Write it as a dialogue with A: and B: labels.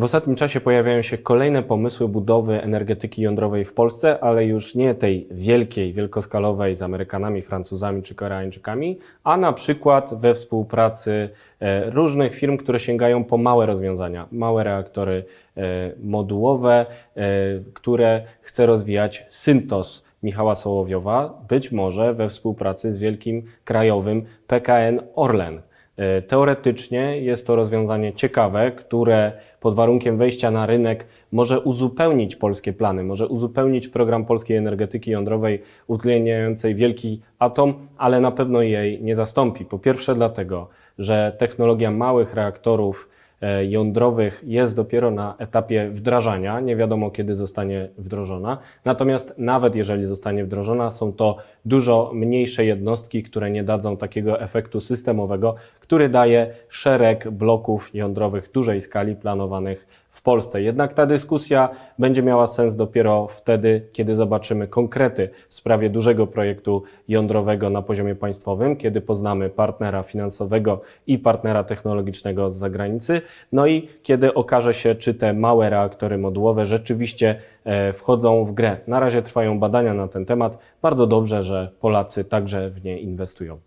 A: W ostatnim czasie pojawiają się kolejne pomysły budowy energetyki jądrowej w Polsce, ale już nie tej wielkiej, wielkoskalowej z Amerykanami, Francuzami czy Koreańczykami, a na przykład we współpracy e, różnych firm, które sięgają po małe rozwiązania, małe reaktory e, modułowe, e, które chce rozwijać Syntos Michała Sołowiowa, być może we współpracy z wielkim krajowym PKN Orlen. E, Teoretycznie jest to rozwiązanie ciekawe, które pod warunkiem wejścia na rynek może uzupełnić polskie plany, może uzupełnić program polskiej energetyki jądrowej utleniającej wielki atom, ale na pewno jej nie zastąpi. Po pierwsze dlatego, że technologia małych reaktorów jądrowych jest dopiero na etapie wdrażania, nie wiadomo kiedy zostanie wdrożona. Natomiast nawet jeżeli zostanie wdrożona, są to dużo mniejsze jednostki, które nie dadzą takiego efektu systemowego, który daje szereg bloków jądrowych dużej skali planowanych w Polsce. Jednak ta dyskusja będzie miała sens dopiero wtedy, kiedy zobaczymy konkrety w sprawie dużego projektu jądrowego na poziomie państwowym, kiedy poznamy partnera finansowego i partnera technologicznego z zagranicy, no i kiedy okaże się, czy te małe reaktory modułowe rzeczywiście e, wchodzą w grę. Na razie trwają badania na ten temat. Bardzo dobrze, że Polacy także w nie inwestują.